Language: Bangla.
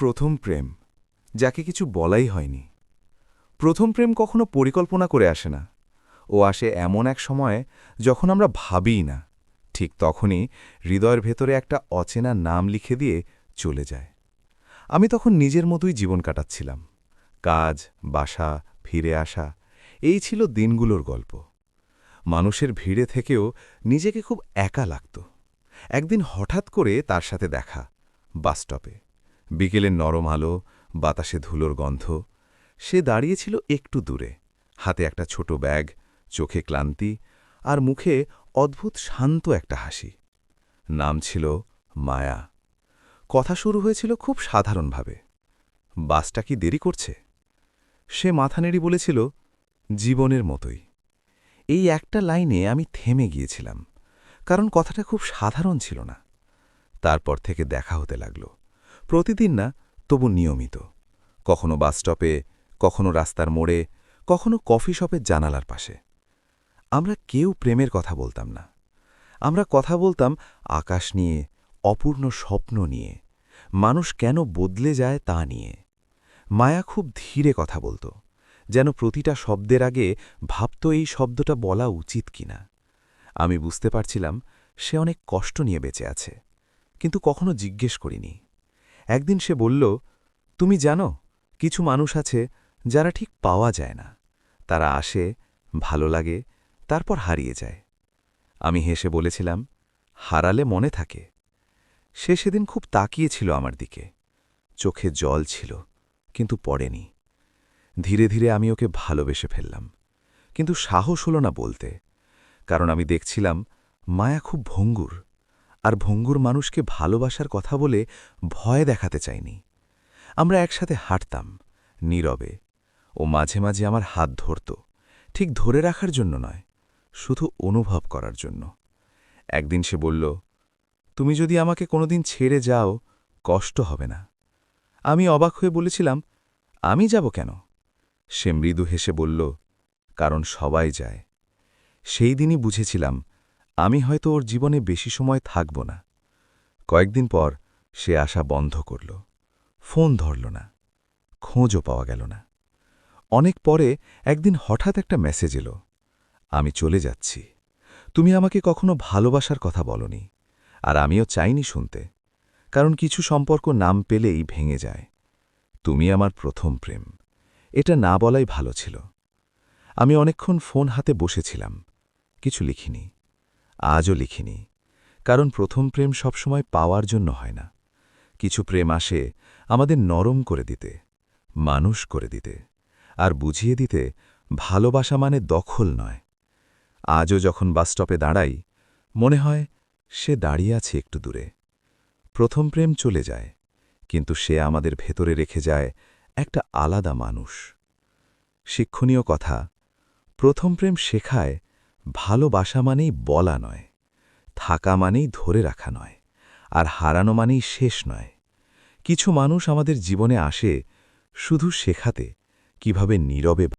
প্রথম প্রেম, যাকে কিছু বলাই হয়নি। প্রথম প্রেম কখনো পরিকল্পনা করে আসে না। ও আসে এমন এক সময়ে যখন আমরা ভাবিই না, ঠিক তখনই হৃদয়ের ভেতরে একটা অচেনা নাম লিখে দিয়ে চলে যায়। আমি তখন নিজের মতোই জীবন কাটাচ্ছিলাম। কাজ, বাসা, ফিরে আসা, এই ছিল দিনগুলোর গল্প। মানুষের ভিড়ে থেকেও নিজেকে খুব একা লাগত। একদিন হঠাৎ করে তার সাথে দেখা বাসস্টপে বিকেলের নরম আলো, বাতাসে ধুলোর গন্ধ। সে দাঁড়িয়েছিল একটু দূরে। হাতে একটা ছোট ব্যাগ, চোখে ক্লান্তি আর মুখে অদ্ভুত শান্ত একটা হাসি। নাম ছিল মায়া। কথা শুরু হয়েছিল খুব সাধারণভাবে। বাসটা কি দেরি করছে? সে মাথা নেড়ি বলেছিল, জীবনের মতোই। এই একটা লাইনে আমি থেমে গিয়েছিলাম, কারণ কথাটা খুব সাধারণ ছিল না। তারপর থেকে দেখা হতে লাগল। প্রতিদিন না, তবু নিয়মিত। কখনো বাসস্টপে কখনো রাস্তার মোড়ে, কখনো কফি শপের জানালার পাশে। আমরা কেউ প্রেমের কথা বলতাম না। আমরা কথা বলতাম আকাশ নিয়ে, অপূর্ণ স্বপ্ন নিয়ে, মানুষ কেন বদলে যায় তা নিয়ে। মায়া খুব ধীরে কথা বলত, যেন প্রতিটা শব্দের আগে ভাবত এই শব্দটা বলা উচিত কিনা। আমি বুঝতে পারছিলাম সে অনেক কষ্ট নিয়ে বেঁচে আছে, কিন্তু কখনো জিজ্ঞেস করিনি। একদিন সে বলল, তুমি জানো, কিছু মানুষ আছে যারা ঠিক পাওয়া যায় না। তারা আসে, ভালো লাগে, তারপর হারিয়ে যায়। আমি হেসে বলেছিলাম, হারালে মনে থাকে। সে সেদিন খুব তাকিয়েছিল আমার দিকে। চোখে জল ছিল, কিন্তু পড়েনি। ধীরে ধীরে আমি ওকে ভালোবেসে ফেললাম। কিন্তু সাহস হল না বলতে, কারণ আমি দেখছিলাম, মায়া খুব ভঙ্গুর। আর ভঙ্গুর মানুষকে ভালোবাসার কথা বলে ভয় দেখাতে চাইনি। আমরা একসাথে হাঁটতাম, নীরবে, ও মাঝে মাঝে আমার হাত ধরত, ঠিক ধরে রাখার জন্য নয়, শুধু অনুভব করার জন্য। একদিন সে বলল, তুমি যদি আমাকে কোনোদিন ছেড়ে যাও, কষ্ট হবে না। আমি অবাক হয়ে বলেছিলাম, আমি যাব কেন? সে মৃদু হেসে বলল, কারণ সবাই যায়। সেই দিনই বুঝেছিলাম আমি হয়তো ওর জীবনে বেশি সময় থাকব না। কয়েকদিন পর সে আসা বন্ধ করল। ফোন ধরল না। খোঁজও পাওয়া গেল না। অনেক পরে একদিন হঠাৎ একটা মেসেজ এলো। আমি চলে যাচ্ছি। তুমি আমাকে কখনো ভালোবাসার কথা বলনি, আর আমিও চাইনি শুনতে, কারণ কিছু সম্পর্ক নাম পেলেই ভেঙে যায়। তুমি আমার প্রথম প্রেম। এটা না বলাই ভালো ছিল। আমি অনেকক্ষণ ফোন হাতে বসেছিলাম। কিছু লিখিনি। আজও লিখিনি, কারণ প্রথম প্রেম সবসময় পাওয়ার জন্য হয় না। কিছু প্রেম আসে আমাদের নরম করে দিতে, মানুষ করে দিতে, আর বুঝিয়ে দিতে ভালোবাসা মানে দখল নয়। আজও যখন বাসস্টপে দাঁড়াই, মনে হয় সে দাঁড়িয়ে আছে একটু দূরে। প্রথম প্রেম চলে যায়, কিন্তু সে আমাদের ভেতরে রেখে যায় একটা আলাদা মানুষ। শিক্ষণীয় কথা, প্রথম প্রেম শেখায় ভালোবাসা মানেই বলা নয়, থাকা মানেই ধরে রাখা নয়, আর হারানো মানেই শেষ নয়। কিছু মানুষ আমাদের জীবনে আসে শুধু শেখাতে, কীভাবে নীরবে